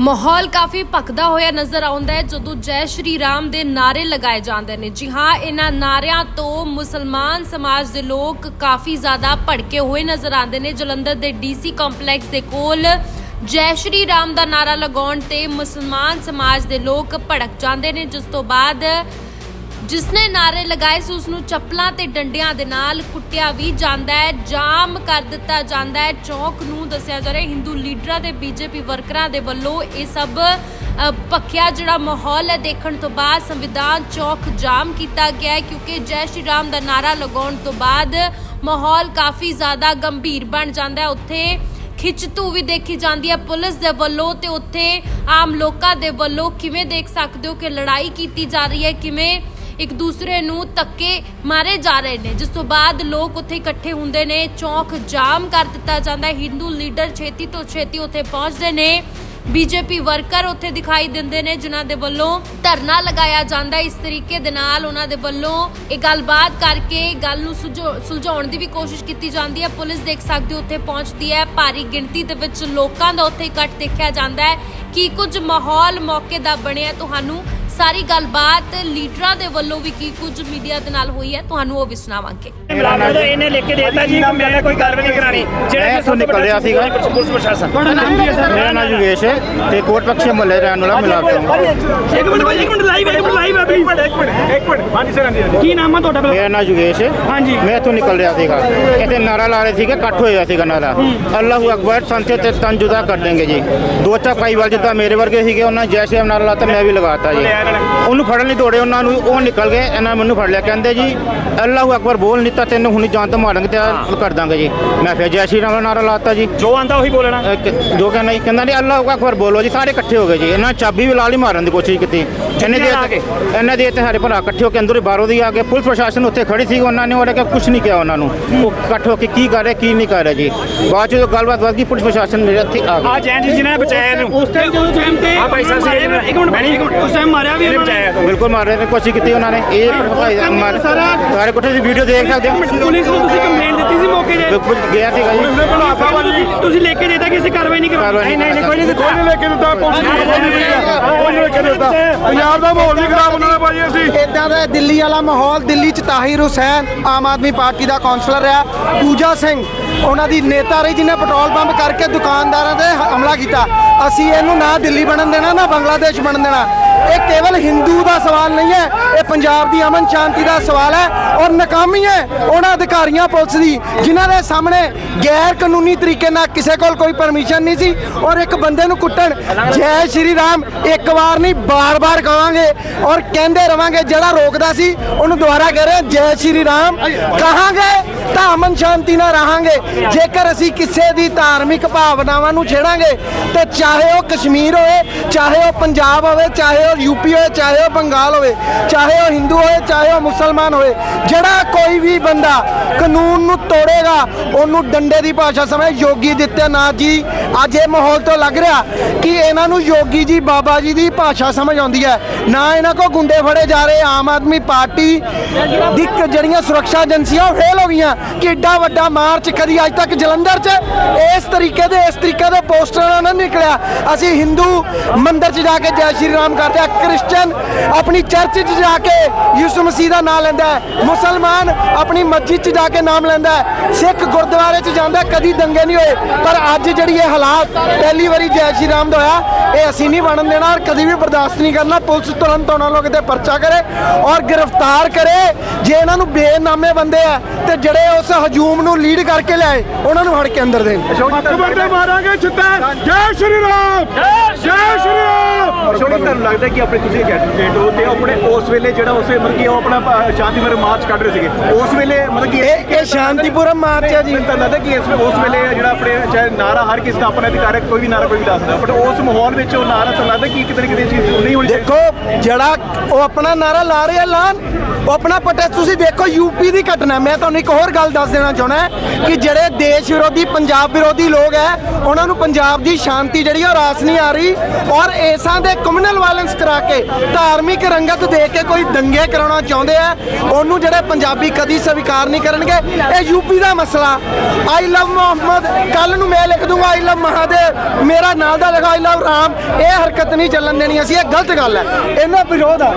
ਮਾਹੌਲ ਕਾਫੀ ਭਖਦਾ ਹੋਇਆ ਨਜ਼ਰ ਆਉਂਦਾ ਹੈ, ਜਦੋਂ ਜੈ ਸ਼੍ਰੀ ਰਾਮ ਦੇ ਨਾਰੇ ਲਗਾਏ ਜਾਂਦੇ ਨੇ। ਜੀ ਹਾਂ, ਇਹਨਾਂ ਨਾਰਿਆਂ ਤੋਂ ਮੁਸਲਮਾਨ ਸਮਾਜ ਦੇ ਲੋਕ ਕਾਫੀ ਜ਼ਿਆਦਾ ਭੜਕੇ ਹੋਏ ਨਜ਼ਰ ਆਉਂਦੇ ਨੇ। ਜਲੰਧਰ ਦੇ ਡੀਸੀ ਕੰਪਲੈਕਸ ਦੇ ਕੋਲ ਜੈ ਸ਼੍ਰੀ ਰਾਮ ਦਾ ਨਾਰਾ ਲਗਾਉਣ ਤੇ ਮੁਸਲਮਾਨ ਸਮਾਜ ਦੇ ਲੋਕ ਭੜਕ ਜਾਂਦੇ ਨੇ, ਜਿਸ ਤੋਂ ਬਾਅਦ ਜਿਸ ਨੇ ਨਾਰੇ ਲਗਾਏ ਸੀ ਉਸ ਨੂੰ ਚੱਪਲਾਂ ਤੇ ਡੰਡਿਆਂ ਦੇ ਨਾਲ ਕੁੱਟਿਆ ਵੀ ਜਾਂਦਾ ਹੈ ਜਾਮ ਕਰ ਦਿੱਤਾ ਜਾਂਦਾ ਹੈ। ਚੌਕ ਨੂੰ ਦੱਸਿਆ ਜਾ ਰਿਹਾ ਹਿੰਦੂ ਲੀਡਰਾਂ ਦੇ ਬੀਜੇਪੀ ਵਰਕਰਾਂ ਦੇ ਵੱਲੋਂ ਇਹ ਸਭ ਅ, ਭਖਿਆ ਜਿਹੜਾ ਮਾਹੌਲ ਹੈ ਦੇਖਣ ਤੋਂ ਬਾਅਦ ਸੰਵਿਧਾਨ ਚੌਕ ਜਾਮ ਕੀਤਾ ਗਿਆ ਹੈ ਕਿਉਂਕਿ ਜੈ ਸ਼੍ਰੀ ਰਾਮ ਦਾ ਨਾਰਾ ਲਗਾਉਣ ਤੋਂ ਬਾਅਦ ਮਾਹੌਲ ਕਾਫੀ ਜ਼ਿਆਦਾ ਗੰਭੀਰ ਬਣ ਜਾਂਦਾ ਹੈ। ਉੱਥੇ ਖਿੱਚਤੂ ਵੀ ਦੇਖੀ ਜਾਂਦੀ ਹੈ ਪੁਲਿਸ ਦੇ ਵੱਲੋਂ ਤੇ ਉੱਥੇ ਆਮ ਲੋਕਾਂ ਦੇ ਵੱਲੋਂ। ਕਿਵੇਂ ਦੇਖ ਸਕਦੇ ਹੋ ਕਿ ਲੜਾਈ ਕੀਤੀ ਜਾ ਰਹੀ ਹੈ ਕਿਵੇਂ ਇੱਕ ਦੂਸਰੇ ਨੂੰ ਧੱਕੇ ਮਾਰੇ ਜਾ ਰਹੇ ਨੇ। ਜਿਸ ਤੋਂ ਬਾਅਦ ਲੋਕ ਉੱਥੇ ਇਕੱਠੇ ਹੁੰਦੇ ਨੇ, ਚੌਂਕ ਜਾਮ ਕਰ ਦਿੱਤਾ ਜਾਂਦਾ ਹੈ। ਹਿੰਦੂ ਲੀਡਰ ਛੇਤੀ ਤੋਂ ਛੇਤੀ ਉੱਥੇ ਪਹੁੰਚਦੇ ਨੇ। ਬੀਜੇਪੀ ਵਰਕਰ ਉੱਥੇ ਦਿਖਾਈ ਦਿੰਦੇ ਨੇ, ਜਿਨ੍ਹਾਂ ਦੇ ਵੱਲੋਂ ਧਰਨਾ ਲਗਾਇਆ ਜਾਂਦਾ ਇਸ ਤਰੀਕੇ ਦੇ ਨਾਲ ਉਹਨਾਂ ਦੇ ਵੱਲੋਂ ਇਹ ਗੱਲਬਾਤ ਕਰਕੇ ਗੱਲ ਨੂੰ ਸੁਲਝਾ- ਸੁਲਝਾਉਣ ਦੀ ਵੀ ਕੋਸ਼ਿਸ਼ ਕੀਤੀ ਜਾਂਦੀ ਹੈ। ਪੁਲਿਸ ਦੇਖ ਸਕਦੇ ਹੋ, ਉੱਥੇ ਪਹੁੰਚਦੀ ਹੈ। ਭਾਰੀ ਗਿਣਤੀ ਦੇ ਵਿੱਚ ਲੋਕਾਂ ਦਾ ਉੱਥੇ ਇਕੱਠ ਦੇਖਿਆ ਜਾਂਦਾ ਹੈ ਕੀ ਕੁਝ ਮਾਹੌਲ ਮੌਕੇ ਦਾ ਬਣਿਆ। ਤੁਹਾਨੂੰ ਸਾਰੀ ਗੱਲਬਾਤ ਲੀਡਰਾਂ ਦੇ ਵੱਲੋਂ ਵੀ ਕੀ ਕੁਝ ਮੀਡੀਆ ਦੇ ਨਾਲ ਹੋਈ ਹੈ ਤੁਹਾਨੂੰ ਉਹ ਵੀ ਸੁਣਾਵਾਂਗੇ। ਮਿਲਾਪ ਤੋਂ ਇਹਨੇ ਲਿਖ ਕੇ ਦੇਤਾ ਜੀ ਕਿ ਮੇਰੇ ਕੋਈ ਗੱਲ ਵੀ ਨਹੀਂ ਕਰਾਣੀ ਮੈਂ ਇੱਥੋਂ ਨਿਕਲ ਰਿਹਾ ਸੀਗਾ। ਪੁਲਿਸ ਪ੍ਰਸ਼ਾਸਨ। ਮੇਰਾ ਨਾਮ ਯੋਗੇਸ਼ ਹੈ ਤੇ ਕੋਟ ਪਕਸ਼ੇ ਮੁਹੱਲੇ ਰਹਿਣ ਵਾਲਾ ਮਿਲਾਪ ਤੋਂ ਇੱਕ ਮਿੰਟ ਭਾਈ ਇੱਕ ਮਿੰਟ ਲਾਈਵ ਇੱਕ ਮਿੰਟ ਲਾਈਵ ਹੈ ਇੱਕ ਮਿੰਟ ਇੱਕ ਮਿੰਟ ਇੱਕ ਮਿੰਟ। ਹਾਂਜੀ ਸਰ ਹਾਂਜੀ ਕੀ ਨਾਮ ਹੈ ਤੁਹਾਡਾ ਮੇਰਾ ਨਾਮ ਯੋਗੇਸ਼ ਹੈ। ਹਾਂਜੀ। ਮੈਂ ਇੱਥੋਂ ਨਿਕਲ ਰਿਹਾ ਸੀਗਾ। ਇੱਥੇ ਨਾਰਾ ਲਾ ਰਹੇ ਸੀਗੇ ਇਕੱਠ ਹੋਇਆ ਸੀਗਾ ਨਾਰਾ। ਅੱਲਾਹੁ ਅਕਬਰ ਸੰਤੇ ਤੇ ਤਨ ਜੁਦਾ ਕਰ ਦੇਂਗੇ ਜੀ। ਦੋ ਚਾਕਾਈ ਵਾਲ ਜਿੱਦਾਂ ਮੇਰੇ ਵਰਗੇ ਸੀਗੇ ਉਹਨਾਂ ਜੈ ਸ਼੍ਰੀ ਰਾਮ ਨਾਰਾ ਲਾਤਾ ਮੈਂ ਵੀ ਲਗਾਤਾ ਜੀ। ਉਹਨੂੰ ਫੜਨ ਲਈ ਦੌੜੇ ਉਹਨਾਂ ਨੂੰ ਉਹ ਨਿਕਲ ਗਏ ਇਹਨਾਂ ਮੈਨੂੰ ਫੜ ਲਿਆ। ਕਹਿੰਦੇ ਜੀ ਅੱਲਾਹੁ ਅਕਬਰ ਬੋਲ ਨਹੀਂ ਤਾਂ ਤੈਨੂੰ ਹੁਣੀ ਜਾਨ ਤੋਂ ਮਾਰਾਂਗੇ ਤੇ ਆਹ ਕਰ ਦਾਂਗੇ ਜੀ। ਮੈਂ ਫਿਰ ਜੈ ਸ਼੍ਰੀ ਰਾਮ ਦਾ ਨਾਰਾ ਲਾਤਾ ਜੀ। ਜੋ ਆਂਦਾ ਉਹੀ ਬੋਲਣਾ। ਅਹ ਕ- ਜੋ ਕਹਿੰਦਾ ਜੀ ਕਹਿੰਦਾ ਨਹੀਂ ਅੱਲਾਹੁ ਅਕਬਰ ਬੋਲੋ ਜੀ ਸਾਰੇ ਇਕੱਠੇ ਹੋ ਗਏ ਜੀ। ਇਹਨਾਂ ਚਾਬੀ ਵੀ ਲਾ ਲਈ ਮਾਰਨ ਦੀ ਕੋਸ਼ਿਸ਼ ਕੀਤੀ। ਇਹਨੇ ਦੇ ਆ ਗਏ? ਇਹਨਾਂ ਦੇ ਇੱਥੇ ਸਾਰੇ ਭਰਾ ਇਕੱਠੇ ਹੋ ਕੇ ਅੰਦਰੋਂ ਹੀ ਬਾਹਰੋਂ ਦੀ ਆ ਕੇ ਪੁਲਿਸ ਪ੍ਰਸ਼ਾਸਨ ਉੱਥੇ ਖੜੀ ਸੀ ਉਹਨਾਂ ਨੇ ਉਹਨੇ ਕਿ ਕੁਝ ਨਹੀਂ ਕਿਹਾ ਉਹਨਾਂ ਨੂੰ। ਉਹ ਇਕੱਠ ਹੋ ਕੇ ਕੀ ਕਰ ਰਹੇ ਕੀ ਨਹੀਂ ਕਰ ਰਹੇ ਜੀ। ਬਾਅਦ ਚ ਜਦੋਂ ਗੱਲਬਾਤ ਵੱਧ ਗਈ ਪੁਲਿਸ ਪ੍ਰਸ਼ਾਸਨ ਮੇਰੇ ਇੱਥੇ ਆ ਆ ਗਿਆ ਜੈਨ ਜੀ ਜਿਨ੍ਹਾਂ ਨੇ ਬਚਾਇਆ ਇਹਨੂੰ। ਉਸ ਟਾਈਮ ਜਦੋਂ ਟਾਈਮ ਤੇ ਹਾਂ ਭਾਈ ਸਾਹਿਬ ਸੀ ਇੱਕ ਮਿੰਟ ਮੈਂ ਨਹੀਂ ਇੱਕ ਮਿੰਟ ਉਸ ਟਾਈਮ ਮਾਰਿਆ ਨੇ ਬਚਾਇਆ ਬਿਲਕੁਲ ਮਾਰ ਰਹੇ ਨੇ ਕੋਸ਼ਿਸ਼ ਕੀਤੀ ਉਹਨਾਂ ਨੇ। ਇਹ ਭਾਈ ਦਾ ਮਾਰ। ਸਾਰੇ ਕੋਠੇ ਦੀ ਵੀਡੀਓ ਦੇਖ ਸਕਦੇ ਹੋ। ਪੁਲਿਸ ਨੂੰ ਤੁਸੀਂ ਕੰਪਲੇਂਟ ਦਿੱਤੀ ਸੀ ਮੌਕੇ ਤੇ? ਬਿਲਕੁਲ ਗਿਆ ਸੀਗਾ ਜੀ। ਤੁਸੀਂ- ਤੁਸੀਂ ਲੈ ਕੇ ਦੇਤਾ ਕਿ ਅਸੀਂ ਕਾਰਵਾਈ ਨਹੀਂ ਕਰਾਂਗੇ ਕਾਰਵਾਈ ਨਹੀਂ ਨਹੀਂ ਕੋਈ ਨਹੀਂ ਕੋਈ ਨਹੀਂ ਲੈ ਕੇ ਦਿੱਤਾ ਪੁਲਿਸ ਨੂੰ ਕੋਈ ਨਹੀਂ ਕੋਈ ਨਹੀਂ ਲੈ ਕੇ ਦਿੱਤਾ। ਪੰਜਾਬ ਦਾ ਮਾਹੌਲ ਨਹੀਂ ਖਰਾਬ ਹੋਣਾ ਭਾਜੀ ਅਸੀਂ। ਇਦਾਂ ਦਾ ਦਿੱਲੀ ਵਾਲਾ ਮਾਹੌਲ ਦਿੱਲੀ ਚ ਤਾਹਿਰ ਹੁਸੈਨ ਆਮ ਆਦਮੀ ਪਾਰਟੀ ਦਾ ਕਾਉਂਸਲਰ ਆ ਪੂਜਾ ਸਿੰਘ ਉਹਨਾਂ ਦੀ ਨੇਤਾ ਰਹੀ ਜਿਹਨੇ ਪੈਟਰੋਲ ਪੰਪ ਕਰਕੇ ਦੁਕਾਨਦਾਰਾਂ ਤੇ ਹਮਲਾ ਕੀਤਾ। ਅਸੀਂ ਇਹਨੂੰ ਨਾ ਦਿੱਲੀ ਬਣਨ ਦੇਣਾ ਨਾ ਬੰਗਲਾਦੇਸ਼ ਬਣਨ ਦੇਣਾ। ਇਹ ਕੇਵਲ ਹਿੰਦੂ ਦਾ ਸਵਾਲ ਨਹੀਂ ਹੈ, ਇਹ ਪੰਜਾਬ ਦੀ ਅਮਨ ਸ਼ਾਂਤੀ ਦਾ ਸਵਾਲ ਹੈ ਔਰ ਨਾਕਾਮੀ ਹੈ ਉਹਨਾਂ ਅਧਿਕਾਰੀਆਂ ਪੁਲਿਸ ਦੀ, ਜਿਨ੍ਹਾਂ ਦੇ ਸਾਹਮਣੇ ਗੈਰ ਕਾਨੂੰਨੀ ਤਰੀਕੇ ਨਾਲ ਕਿਸੇ ਕੋਲ ਕੋਈ ਪਰਮਿਸ਼ਨ ਨਹੀਂ ਸੀ ਔਰ ਇੱਕ ਬੰਦੇ ਨੂੰ ਕੁੱਟਣ। ਜੈ ਸ਼੍ਰੀ ਰਾਮ, ਇੱਕ ਵਾਰ ਨਹੀਂ, ਬਾਰ-ਬਾਰ ਕਹਾਂਗੇ ਔਰ ਕਹਿੰਦੇ ਰਵਾਂਗੇ, ਜਿਹੜਾ ਰੋਕਦਾ ਸੀ ਉਹਨੂੰ ਦੁਬਾਰਾ ਕਹਿ ਰਹੇ ਜੈ ਸ਼੍ਰੀ ਰਾਮ, ਕਹਾਂਗੇ ਤਾਂ ਅਮਨ ਸ਼ਾਂਤੀ ਨਾਲ ਰਹਾਂਗੇ। ਜੇਕਰ ਅਸੀਂ ਕਿਸੇ ਦੀ ਧਾਰਮਿਕ ਭਾਵਨਾਵਾਂ ਨੂੰ ਛੇੜਾਂਗੇ, ਤੇ ਚਾਹੇ ਉਹ ਕਸ਼ਮੀਰ ਹੋਵੇ, ਚਾਹੇ ਉਹ ਪੰਜਾਬ ਹੋਵੇ, ਚਾਹੇ ਉਹ ਯੂਪੀ ਹੋਵੇ, ਚਾਹੇ ਉਹ ਬੰਗਾਲ ਹੋਵੇ, ਚਾਹੇ ਉਹ ਹਿੰਦੂ ਹੋਵੇ, ਚਾਹੇ ਉਹ ਮੁਸਲਮਾਨ ਹੋਵੇ, ਜਿਹੜਾ ਕੋਈ ਵੀ ਬੰਦਾ ਕਾਨੂੰਨ ਨੂੰ ਤੋੜੇਗਾ, ਉਹਨੂੰ ਡੰਡੇ ਦੀ ਭਾਸ਼ਾ ਸਮਝ। ਯੋਗੀ ਦਿੱਤਿਆਨਾਥ ਜੀ, ਅੱਜ ਇਹ ਮਾਹੌਲ ਤੋਂ ਲੱਗ ਰਿਹਾ ਕਿ ਇਹਨਾਂ ਨੂੰ ਯੋਗੀ ਜੀ, ਬਾਬਾ ਜੀ ਦੀ ਭਾਸ਼ਾ ਸਮਝ ਆਉਂਦੀ ਹੈ। ਨਾ ਇਹਨਾਂ ਕੋ ਗੁੰਡੇ ਫੜੇ ਜਾ ਰਹੇ, ਆਮ ਆਦਮੀ ਪਾਰਟੀ ਦੀ ਜਿਹੜੀਆਂ ਸੁਰੱਖਿਆ ਏਜੰਸੀਆਂ ਉਹ ਫੇਲ ਹੋ ਗਈਆਂ। ਕਿ ਏਡਾ ਵੱਡਾ ਮਾਰਚ ਕਦੀ ਅੱਜ ਤੱਕ ਜਲੰਧਰ 'ਚ। ਇਸ ਤਰੀਕੇ ਦੇ ਇਸ ਤਰੀਕੇ ਦੇ ਪੋਸਟਰਾਂ ਨਾਲ ਨਿਕਲਿਆ। ਅਸੀਂ ਹਿੰਦੂ ਮੰਦਿਰ 'ਚ ਜਾ ਕੇ ਜੈ ਸ਼੍ਰੀ ਰਾਮ ਕਰਦੇ ਆ ਕ੍ਰਿਸਚੀਅਨ ਆਪਣੀ ਚਰਚ 'ਚ ਜਾ ਕੇ ਯਿਸੂ ਮਸੀਹ ਦਾ ਨਾਮ ਲੈਂਦਾ ਹੈ। ਮੁਸਲਮਾਨ ਆਪਣੀ ਮਸਜਿਦ 'ਚ ਜਾ ਕੇ ਨਾਮ ਲੈਂਦਾ ਹੈ। ਸਿੱਖ ਗੁਰਦੁਆਰੇ 'ਚ ਜਾਂਦਾ, ਕਦੀ ਦੰਗੇ ਨਹੀਂ ਹੋਏ। ਪਰ ਅੱਜ ਜਿਹੜੀ ਇਹ ਹਾਲਾਤ ਪਹਿਲੀ ਵਾਰੀ ਜੈ ਸ਼੍ਰੀ ਰਾਮ ਦਾ ਹੋਇਆ, ਇਹ ਅਸੀਂ ਨਹੀਂ ਬਣਨ ਦੇਣਾ ਔਰ ਕਦੀ ਵੀ ਬਰਦਾਸ਼ਤ ਨਹੀਂ ਕਰਨਾ। ਪੁਲਿਸ ਤੁਰੰਤ ਉਹਨਾਂ ਲੋਕ ਤੇ ਪਰਚਾ ਕਰੇ ਔਰ ਗ੍ਰਿਫਤਾਰ ਕਰੇ। ਜੇ ਇਹਨਾਂ ਨੂੰ ਬੇਨਾਮੇ ਬੰਦੇ ਆ ਤੇ ਜਿਹੜੇ ਉਸ ਹਜੂਮ ਨੂੰ ਲੀਡ ਕਰਕੇ ਲਿਆਏ ਉਹਨਾਂ ਨੂੰ ਫੜ ਕੇ ਅੰਦਰ ਦੇਣ। ਅਕਬਰ ਦੇ ਮਾਰਾਂਗੇ ਛਿੱਤਰ ਜੈ ਸ਼੍ਰੀ ਰਾਮ! ਜੈ ਸ਼੍ਰੀ ਰਾਮ! ਸ਼ੋਰੀ ਤੁਹਾਨੂੰ ਲੱਗਦਾ ਕਿ ਆਪਣੇ ਤੁਸੀਂ ਕੈਂਡੀਡੇਟ ਹੋ ਤੇ ਆਪਣੇ ਉਸ ਵੇਲੇ ਜਿਹੜਾ ਉਸੇ ਮਤਲਬ ਕਿ ਉਹ ਆਪਣਾ ਸ਼ਾਂਤੀਮਈ ਮਾਰਚ ਕੱਢ ਰਹੇ ਸੀਗੇ। ਉਸ ਵੇਲੇ ਮਤਲਬ ਕਿ ਇਹ ਇਹ ਮਾਰਚ ਹੈ ਜੀ। ਮੈਨੂੰ ਤਾਂ ਲੱਗਦਾ ਕਿ ਇਸ ਉਸ ਵੇਲੇ ਜਿਹੜਾ ਆਪਣੇ ਚਾਹੇ ਨਾਰਾ ਹਰ ਕਿਸ ਦਾ ਆਪਣਾ ਅਧਿਕਾਰ ਹੈ ਕੋਈ ਵੀ ਨਾਰਾ ਕੋਈ ਵੀ ਦੱਸਦਾ ਬਟ ਉਸ ਮਾਹੌਲ ਵਿੱਚ ਉਹ ਨਾਰਾ ਤਾਂ ਲੱਗਦਾ ਕਿ ਕਿਤੇ ਨਾ ਕਿਤੇ ਚੀਜ਼ ਨਹੀਂ ਹੋਣੀ ਦੇਖੋ ਜਿਹੜਾ ਉਹ ਆਪਣਾ ਨਾਰਾ ਲਾ ਰਿਹਾ ਐਲਾਨ ਉਹ ਆਪਣਾ ਪ੍ਰੋਟੈਸਟ ਤੁਸੀਂ ਦੇਖੋ ਯੂਪੀ ਦੀ ਘਟਨਾ ਮੈਂ ਤੁਹਾਨੂੰ ਇੱਕ ਹੋਰ ਗੱਲ ਦੱਸ ਦੇਣਾ ਚਾਹੁੰਦਾ ਕਿ ਜਿਹੜੇ ਦੇਸ਼ ਵਿਰੋਧੀ, ਪੰਜਾਬ ਵਿਰੋਧੀ ਲੋਕ ਹੈ, ਉਹਨਾਂ ਨੂੰ ਪੰਜਾਬ ਦੀ ਸ਼ਾਂਤੀ ਜਿਹੜੀ ਉਹ ਰਾਸ ਨਹੀਂ ਆ ਰਹੀ ਔਰ ਇਸਾਂ ਦੇ ਕਮਿਊਨਲ ਵਾਇਲੈਂਸ ਕਰਾ ਕੇ ਧਾਰਮਿਕ ਰੰਗਤ ਦੇ ਕੇ ਕੋਈ ਦੰਗੇ ਕਰਾਉਣਾ ਚਾਹੁੰਦੇ ਆ, ਉਹਨੂੰ ਜਿਹੜੇ ਪੰਜਾਬੀ ਕਦੀ ਸਵੀਕਾਰ ਨਹੀਂ ਕਰਨਗੇ। ਇਹ ਯੂਪੀ ਦਾ ਮਸਲਾ। ਆਈ ਲਵ ਮੁਹੰਮਦ ਕੱਲ ਨੂੰ ਮੈਂ ਲਿਖ ਦੂੰਗਾ ਆਈ ਲਵ ਮਹਾਦੇਵ, ਮੇਰਾ ਨਾਲ ਦਾ ਲਿਖਾ ਆਈ ਲਵ ਰਾਮ। ਇਹ ਹਰਕਤ ਨਹੀਂ ਚੱਲਣ ਦੇਣੀ, ਅਸੀਂ ਇਹ ਗਲਤ ਗੱਲ ਹੈ। ਇਹਨਾਂ ਵਿਰੋਧ ਆ।